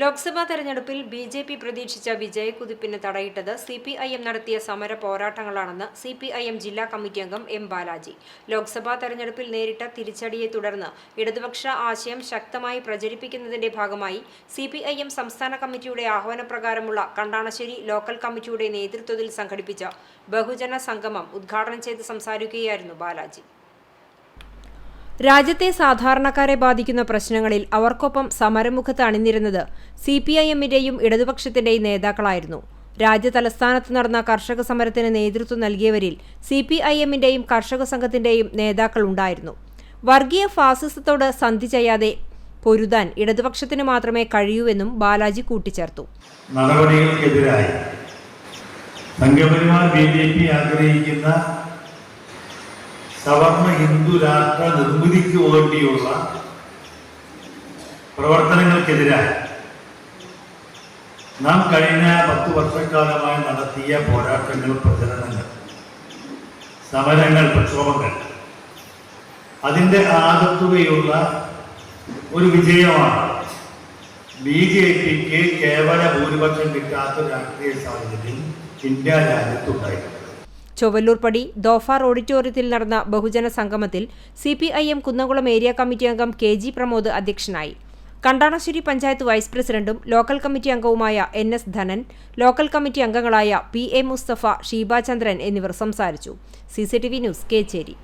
ലോക്സഭാ തെരഞ്ഞെടുപ്പിൽ B J P പ്രതീക്ഷിച്ച വിജയക്കുതിപ്പിന് തടയിട്ടത് സി പി ഐ എം നടത്തിയ സമര പോരാട്ടങ്ങളാണെന്ന് സി പി ഐ എം ജില്ലാ കമ്മിറ്റി അംഗം എം ബാലാജി. ലോക്സഭാ തെരഞ്ഞെടുപ്പിൽ നേരിട്ട തിരിച്ചടിയെ തുടർന്ന് ഇടതുപക്ഷ ആശയം ശക്തമായി പ്രചരിപ്പിക്കുന്നതിന്റെ ഭാഗമായി സി പി ഐ എം സംസ്ഥാന കമ്മിറ്റിയുടെ ആഹ്വാനപ്രകാരമുള്ള കണ്ടാണശ്ശേരി ലോക്കൽ കമ്മിറ്റിയുടെ നേതൃത്വത്തിൽ സംഘടിപ്പിച്ച ബഹുജന സംഗമം ഉദ്ഘാടനം ചെയ്ത് സംസാരിക്കുകയായിരുന്നു ബാലാജി. രാജ്യത്തെ സാധാരണക്കാരെ ബാധിക്കുന്ന പ്രശ്നങ്ങളിൽ അവർക്കൊപ്പം സമരമുഖത്ത് അണിനിരുന്നത് സി പി ഐ എമ്മിന്റെയും ഇടതുപക്ഷത്തിന്റെയും നേതാക്കളായിരുന്നു. രാജ്യ തലസ്ഥാനത്ത് നടന്ന കർഷക സമരത്തിന് നേതൃത്വം നൽകിയവരിൽ സി പി ഐ എമ്മിന്റെയും കർഷക സംഘത്തിന്റെയും നേതാക്കളുണ്ടായിരുന്നു വർഗീയ ഫാസിസത്തോട് സന്ധി ചെയ്യാതെ പൊരുതാൻ ഇടതുപക്ഷത്തിന് മാത്രമേ കഴിയൂവെന്നും ബാലാജി കൂട്ടിച്ചേർത്തു. നടപടികൾക്കെതിരായി സംഘപരിവാർ ബി ജെ പി ആഗ്രഹിക്കുന്ന സവർണ ഹിന്ദു രാഷ്ട്ര നിർമ്മിതിക്ക് വേണ്ടിയുള്ള പ്രവർത്തനങ്ങൾക്കെതിരായി നാം കഴിഞ്ഞ പത്ത് വർഷക്കാലമായി നടത്തിയ പോരാട്ടങ്ങൾ പ്രചരണങ്ങൾ സമരങ്ങൾ പ്രക്ഷോഭങ്ങൾ അതിന്റെ ആകത്തുകയുള്ള ഒരു വിജയമാണ് ബി ജെ പിക്ക് കേവല ഭൂരിപക്ഷം കിട്ടാത്ത രാഷ്ട്രീയ സാഹചര്യം ഇന്ത്യ രാജ്യത്തുണ്ടായിട്ടുണ്ട് ചൊവ്വല്ലൂർ പടി ദോഫാർ ഓഡിറ്റോറിയത്തിൽ നടന്ന ബഹുജന സംഗമത്തിൽ C P I M Kunnamkulam area committee അംഗം കെ ജി പ്രമോദ് അധ്യക്ഷനായി. കണ്ടാണശ്ശേരി പഞ്ചായത്ത് വൈസ് പ്രസിഡന്റും ലോക്കൽ കമ്മിറ്റി അംഗവുമായ N S Dhanan local committee അംഗങ്ങളായ പി എ മുസ്തഫ ഷീബാചന്ദ്രൻ എന്നിവർ സംസാരിച്ചു. C C T V news Kecheri.